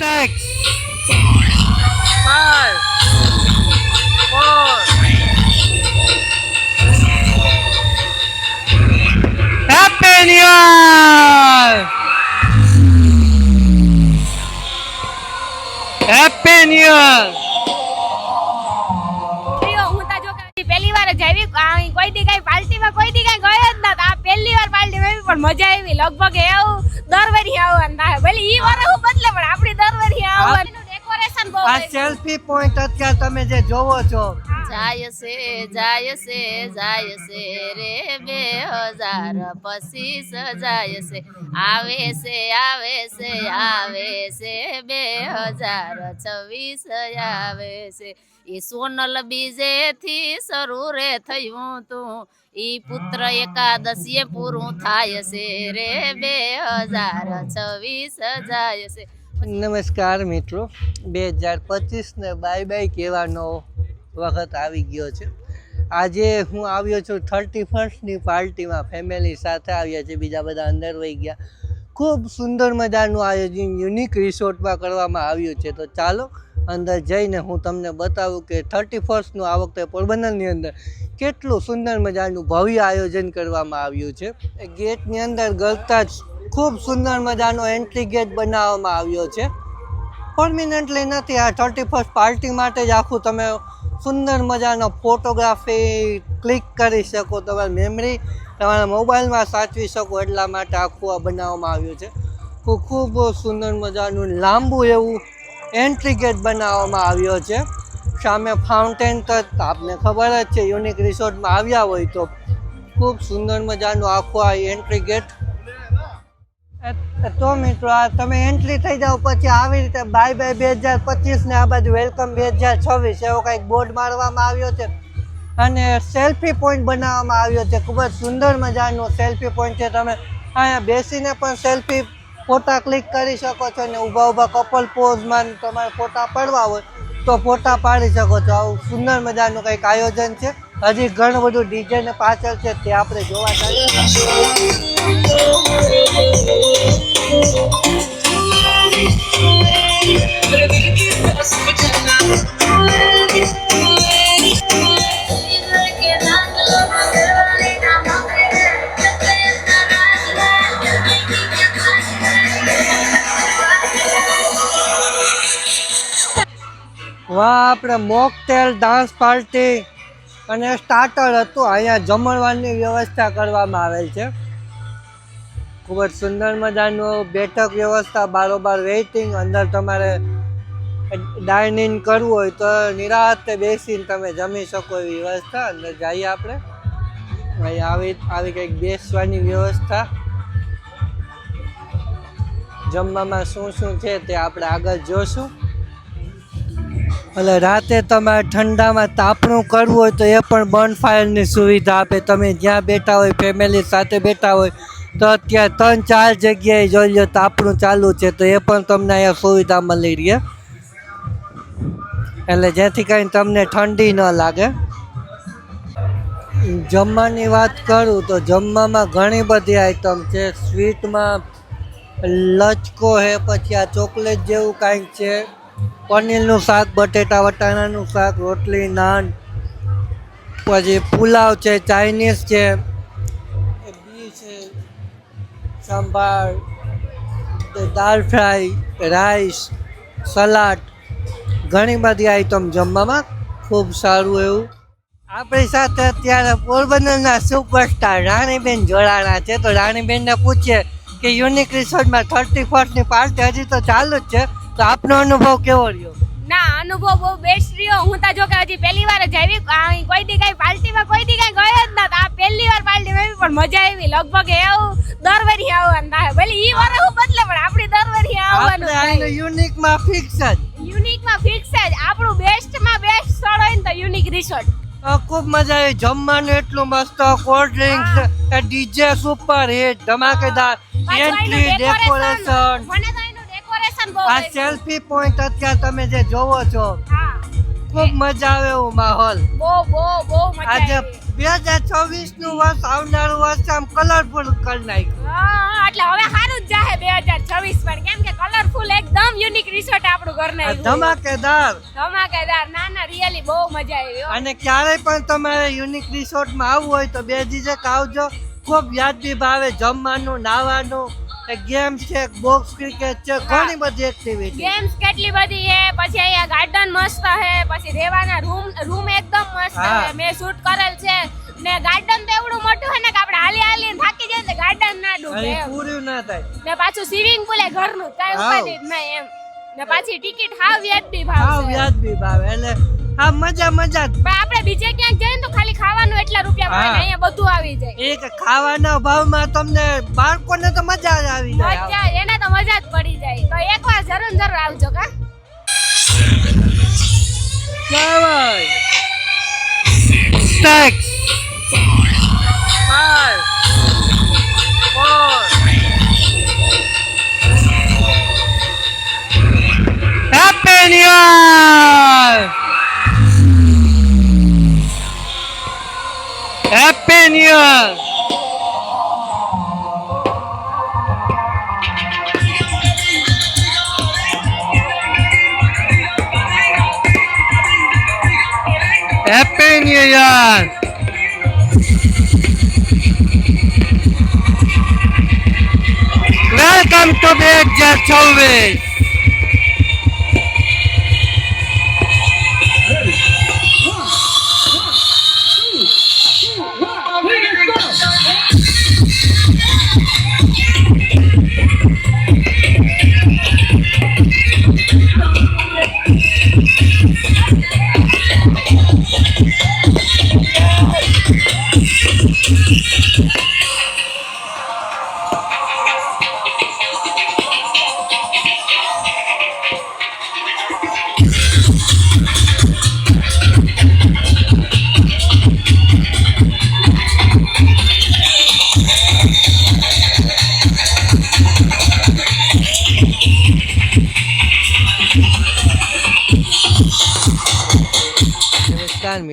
six, five, four. Happy New Year! Happy New Year! હું તા જો કે વાર જ અહીં કોઈ દી કઈ પાર્ટીમાં કોઈ દી કઈ ગયો જ નતો આ પહેલી વાર પાર્ટીમાં આવી પણ મજા આવી લગભગ એવું દર વરી આવવાનું થાય ભલે ઈ વાર હું બદલે પણ આપણી દર વરી આવવાનું ડેકોરેશન બહુ આ. સેલ્ફી પોઈન્ટ અત્યારે તમે જે જોવો છો જાય છે જાય છે જાય છે રે બે હજાર પચીસ જાય છે આવે છે આવે છે આવે છે બે હજાર છવ્વીસ આવે છે એ સોનલ બીજે થી શરૂ રે થયું તું. ઈ પુત્ર એકાદશીએ પૂરું થાય છે રે બે હજાર છવ્વીસ જાય છે નમસ્કાર મિત્રો. બે હજાર પચીસને બાય બાય કહેવાનો વખત આવી ગયો છે. આજે હું આવ્યો છું થર્ટી ફર્સ્ટની પાર્ટીમાં, ફેમિલી સાથે આવ્યા છે, બીજા બધા અંદર વહી ગયા. ખૂબ સુંદર મજાનું આયોજન, યુનિક રિસોર્ટમાં કરવામાં આવ્યું છે. તો ચાલો અંદર જઈને હું તમને બતાવું કે થર્ટી ફર્સ્ટનું આ વખતે પોરબંદરની અંદર કેટલું સુંદર મજાનું ભવ્ય આયોજન કરવામાં આવ્યું છે. ગેટની અંદર ગળતા જ ખૂબ સુંદર મજાનો એન્ટ્રી ગેટ બનાવવામાં આવ્યો છે. પરમિનન્ટલી નથી, આ થર્ટી ફર્સ્ટ પાર્ટી માટે જ આખું તમે સુંદર મજાનો ફોટોગ્રાફી ક્લિક કરી શકો તમારી મેમરી તમારા મોબાઈલમાં સાચવી શકો એટલા માટે આખું આ બનાવવામાં આવ્યું છે. ખૂબ ખૂબ સુંદર મજાનું લાંબુ એવું એન્ટ્રી ગેટ બનાવવામાં આવ્યો છે. સામે ફાઉન્ટેન તો આપને ખબર જ છે યુનિક રિસોર્ટમાં આવ્યા હોય તો. ખૂબ સુંદર મજાનું આખું આ એન્ટ્રી ગેટ તો મિત્રો, આ તમે એન્ટ્રી થઈ જાઓ, પછી આવી રીતે બાય બાય બે હજાર પચીસ ને આ બાજુ વેલકમ બે હજાર છવ્વીસ, એવો કંઈક બોર્ડ મારવામાં આવ્યો છે. અને સેલ્ફી પોઈન્ટ બનાવવામાં આવ્યો છે. ખૂબ જ સુંદર મજાનો સેલ્ફી પોઈન્ટ છે. તમે અહીંયા બેસીને પણ સેલ્ફી ફોટા ક્લિક કરી શકો છો અને ઊભા ઊભા કપલ પોઝમાં તમારે ફોટા પાડવા હોય તો ફોટા પાડી શકો છો. આવું સુંદર મજાનું કંઈક આયોજન છે. હજી ઘણું બધું ડીજે પાછળ છે. તે આપણે જોવા જઈએ આપણે મોકટેલ ડાન્સ પાર્ટી અને સ્ટાર્ટર હતું. અહીંયા જમણવારની વ્યવસ્થા કરવામાં આવેલ છે. ખૂબ જ સુંદર મજાનું બેઠક વ્યવસ્થા, બારોબાર વેઇટિંગ અંદર તમારે ડાઇનિંગ કરવું હોય તો નિરાતે બેસીને તમે જમી શકો એવી વ્યવસ્થા. અંદર જઈએ આપણે. અહીં આવી આવી કંઈક બેસવાની વ્યવસ્થા. જમવામાં શું શું છે તે આપણે આગળ જોશું. એટલે રાતે તમારે ઠંડામાં તાપણું કરવું હોય તો એ પણ બર્ન ફાયરની સુવિધા આપે. તમે જ્યાં બેઠા હોય ફેમિલી સાથે બેઠા હોય, તો અત્યારે ત્રણ ચાર જગ્યાએ જોઈ લો તાપણું ચાલુ છે તો એ પણ તમને અહીંયા સુવિધા મળી રહે. એટલે જેથી કરીને તમને ઠંડી ન લાગે. જમવાની વાત કરું તો જમવામાં ઘણી બધી આઈટમ છે. સ્વીટમાં લચકો હે પછી આ ચોકલેટ જેવું કાંઈક છે. પનીરનું શાક, બટેટા વટાણાનું શાક, રોટલી, નાન, પછી પુલાવ છે, ચાઇનીઝ છે બી છે, સંભાર દાળ ફ્રાય, રાઈસ, સલાડ, ઘણી બધી આઈટમ જમવામાં ખૂબ સારું એવું. આપણી સાથે અત્યારે પોરબંદરના સુપરસ્ટાર રાણીબેન જોડાણા છે. તો રાણીબેનને પૂછીએ કે યુનિક રિસોર્ટમાં થર્ટી ફર્સ્ટની પાર્ટી હજી તો ચાલુ જ છે. તો આપનો અનુભવ કેવો રહ્યો? ના અનુભવ બહુ બેસ્ટ રહ્યો. હું તા જો કે હજી પહેલી વાર જ આવી. કોઈ દી કઈ પાર્ટીમાં કોઈ દી કઈ ગયો જ ના આ પહેલી વાર પાર્ટીમાં આવી પણ મજા આવી. લગભગ એવું દર વરી આવવાનું થાય ભલે ઈ વારે હું બદલે પણ આપણી દર વરી આવવાનું આને થાય. ફિક્સ જ. યુનિકમાં ફિક્સ જ. આપણું બેસ્ટમાં બેસ્ટ સ્થળ હોય ને તો યુનિક રિસોર્ટ ખૂબ મજા આવી. જમવાનું એટલું મસ્ત. Cold drinks DJ super hit ધમાકેદાર. એન્ટ્રી ડેકોરેશન બહુ આ સેલ્ફી પોઈન્ટ અત્યારે તમે જે જોવો છો ખૂબ મજા આવે એવું માહોલ. બહુ બહુ બહુ મજા આજે બે હજાર ચોવીસનું વર્ષ આવનારું વર્ષ આમ કલરફુલ કરી નાખ્યું. એટલે હવે સારું જ જાહે બે હજાર છવ્વીસ પણ. કેમ કે કલરફુલ એકદમ યુનિક રિસોર્ટ આપણું ઘર આ ધમાકેદાર. ધમાકેદાર ના ના રિયલી બહુ મજા આવી અને ક્યારેય પણ તમારે યુનિક રિસોર્ટમાં આવવું હોય તો બે જીજક આવજો ખૂબ વ્યાજબી ભાવે જમવાનું નાવાનું ગેમ્સ છે બોક્સ ક્રિકેટ છે ઘણી બધી એક્ટિવિટી ગેમ્સ કેટલી બધી છે. પછી અહીંયા ગાર્ડન મસ્ત છે. પછી રહેવાના રૂમ રૂમ એકદમ મસ્ત છે. મેં શૂટ કરેલ છે. ને ગાર્ડન તો એવડું મોટું છે ને કે આપણે હાલી હાલી થાકી જાય ને ગાર્ડન ના ડૂબે પૂરું ના થાય. ને પાછું સ્વિમિંગ પૂલ એ ઘરનું કાઈ. ઉપાધિ જ નહીં એમ. ને પાછી ટિકિટ હાવ વ્યાજબી ભાવ છે. વ્યાજબી ભાવે. એટલે હા મજા મજા. આપણે બીજે ક્યાંક જઈએ તો ખાલી મળે અહીંયા બધું આવી જાય એક ખાવાના ભાવમાં તમને બાળકોને તો મજા જ આવી જાય એને તો મજા જ પડી જાય તો એકવાર જરૂર જરૂર આવજો કા Seven. Six. Five. Four. হরিয়ার happy new year welcome to বেগ জ্যাট চলবে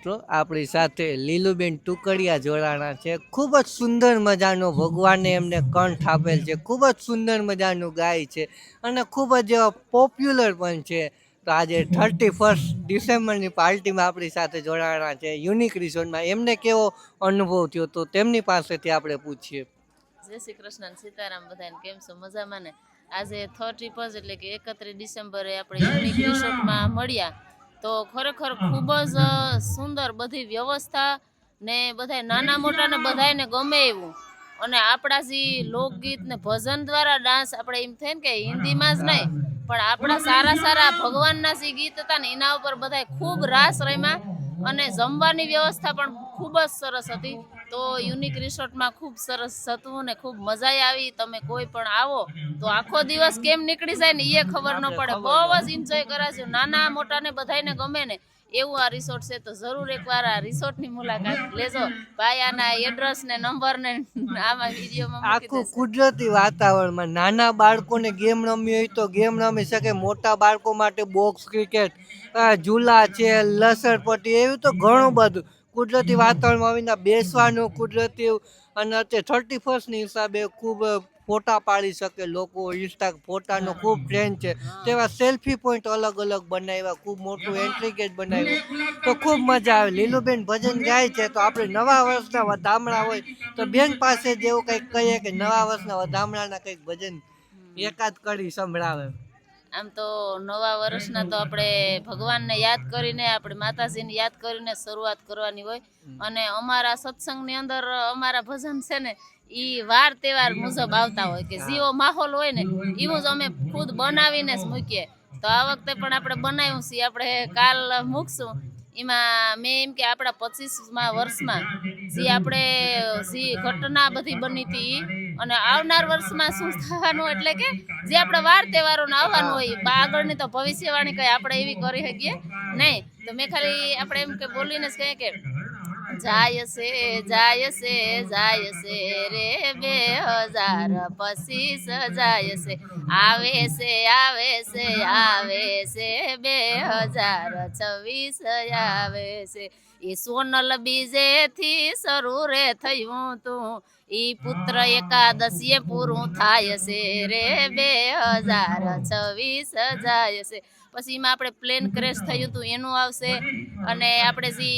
મિત્રો, આપણી સાથે લીલુબેન ટુકડિયા જોડાણા છે. ખૂબ જ સુંદર મજાનો ભગવાને એમને કંઠ આપેલ છે. ખૂબ જ સુંદર મજાનું ગાય છે અને ખૂબ જ પોપ્યુલર પણ છે. તો આજે થર્ટી ફર્સ્ટ ડિસેમ્બરની પાર્ટીમાં આપણી સાથે જોડાણા છે. યુનિક રિસોર્ટમાં એમને કેવો અનુભવ થયો તો તેમની પાસેથી આપણે પૂછીએ. જય શ્રી કૃષ્ણ સીતારામ બધાને કેમ છો? મજામાં ને? આજે થર્ટી ફર્સ્ટ એટલે કે એકત્રીસ ડિસેમ્બરે આપણે યુનિક રિસોર્ટમાં મળ્યા. તો ખરેખર ખૂબ જ સુંદર બધી વ્યવસ્થા ને બધાય નાના મોટા ને બધાયને ગમે એવું. અને આપણા જે લોકગીત ને ભજન દ્વારા ડાન્સ આપણે એમ થાય ને કે હિન્દીમાં જ નહીં પણ આપણા સારા સારા ભગવાનના જે ગીત હતા ને એના ઉપર બધાય ખૂબ રાસ રમ્યા અને જમવાની વ્યવસ્થા પણ ખૂબ જ સરસ હતી. તો યુનિક રિસોર્ટમાં ખૂબ સરસ હતું ને ખૂબ મજા આવી. તમે કોઈ પણ આવો તો આખો દિવસ કેમ નીકળી જાય ને એ ખબર ન પડે. બહુ જ એન્જોય કરાશે નાના મોટા ને બધાને ગમે ને એવું આ રિસોર્ટ છે તો જરૂર એકવાર આ રિસોર્ટની મુલાકાત લેજો. ભાઈ આના એડ્રેસ ને નંબર ને આમાં વિડીયોમાં આખું કુદરતી વાતાવરણમાં નાના બાળકોને ગેમ રમવી હોય તો ગેમ રમી શકે. મોટા બાળકો માટે બોક્સ ક્રિકેટ ઝૂલા છે લસણપટ્ટી એવું તો ઘણું બધું. કુદરતી વાતાવરણમાં આવીને બેસવાનું કુદરતી અને અત્યારે થર્ટી ફર્સ્ટની હિસાબે ખૂબ ફોટા પાડી શકે. લોકો ઇન્સ્ટા ફોટાનો ખૂબ ટ્રેન્ડ છે. તેવા સેલ્ફી પોઈન્ટ અલગ અલગ બનાવ્યા ખૂબ મોટું એન્ટ્રી ગેટ બનાવ્યું. તો ખૂબ મજા આવે. લીલુબેન ભજન ગાય છે તો આપણે નવા વર્ષના વધામણા હોય તો બેન પાસે જેવું કંઈક કહીએ કે નવા વર્ષના વધામણાના કંઈક ભજન એકાદ કરી સંભળાવે. આમ તો નવા વર્ષના તો આપણે ભગવાનને યાદ કરીને આપણે માતાજીને યાદ કરીને શરૂઆત કરવાની હોય. અને અમારા સત્સંગની અંદર અમારા ભજન છે ને એ વાર તહેવાર મુજબ આવતા હોય કે જેવો માહોલ હોય ને એવું જ અમે ખુદ બનાવીને જ મૂકીએ. તો આ વખતે પણ આપણે બનાવ્યું છીએ આપણે કાલ મૂકશું. એમાં મેં એમ કે આપણા પચીસમાં વર્ષમાં જે આપણે જે ઘટના બધી બની હતી અને આવનાર વર્ષમાં શું થવાનું એટલે કે જે આપણે વાર તહેવારોને આવવાનું હોય, બા આગળની તો ભવિષ્યવાણી કંઈ આપણે એવી કરી શકીએ? નહીં. તો મેં ખાલી આપણે એમ કે બોલીને જ કહીએ કે જાય છે જાય છે જાય છે રે બે હજાર પચીસ જાય છે આવે છે આવે છે આવે છે બે હજાર છવ્વીસ આવે છે એ સોનલ બીજેથી શરૂ રે થયું તું ઈ પુત્ર એકાદશીએ પૂરું થાય છે રે બે હજાર છવ્વીસ જાય છે પછી એમાં આપણે પ્લેન ક્રેશ થયું હતું, એનું આવશે. અને આપણે જે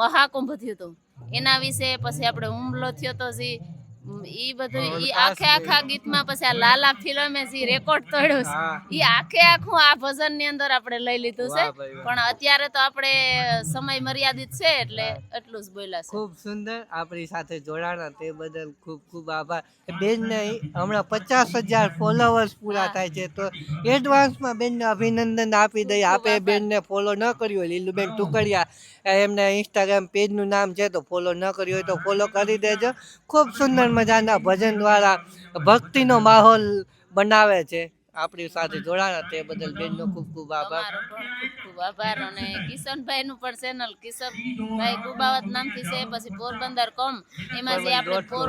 મહાકુંભ થયું હતું, એના વિશે પછી આપણે હુમલો થયો તો જે ઈ બધું ઈ આખે આખા ગીતમાં પછી આ લાલા ફિલ્મે જે રેકોર્ડ તોડ્યો છે. ઈ આખે આખું આ ભજનની અંદર આપણે લઈ લીધું છે. પણ અત્યારે તો આપણે સમય મર્યાદિત છે એટલે એટલું જ બોલ્યા છે. ખૂબ સુંદર આપણી સાથે જોડાણા તે બદલ ખૂબ ખૂબ આભાર. બેનને હમણાં પચાસ હજાર ફોલોવર્સ પૂરા થાય છે તો એડવાન્સમાં બેનને અભિનંદન આપી દઈએ. આપે બેનને ફોલો ન કર્યું હોય લીલુબેન ટુકડિયા. એમને ઇન્સ્ટાગ્રામ પેજનું નામ છે તો ફોલો ન કર્યું હોય તો ફોલો કરી દેજો. ખૂબ સુંદર મજાના ભજન દ્વારા ભક્તિનો માહોલ બનાવે છે. આપણી સાથે જોડાણા તે બદલ બેનનો ખૂબ ખૂબ આભાર. ખૂબ ખૂબ આભાર અને કિશનભાઈ નું પણ ચેનલ કિશનભાઈ કુબાવત નામથી છે પછી પોરબંદર કોમ. એમાં જે આપણે પોર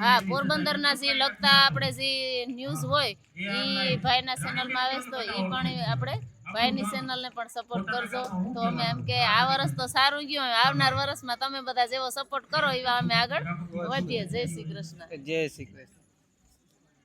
હા પોરબંદર ના જે લગતા આપણે જે ન્યૂઝ હોય એ ભાઈના ચેનલમાં આવે તો એ પણ આપણે ભાઈની ચેનલને પણ સપોર્ટ કરજો. તો અમે એમ કે આ વર્ષ તો સારું ગયું. આવનાર વર્ષમાં તમે બધા જેવો સપોર્ટ કરો એવા અમે આગળ. વધીએ. જય શ્રી કૃષ્ણ. જય શ્રી કૃષ્ણ.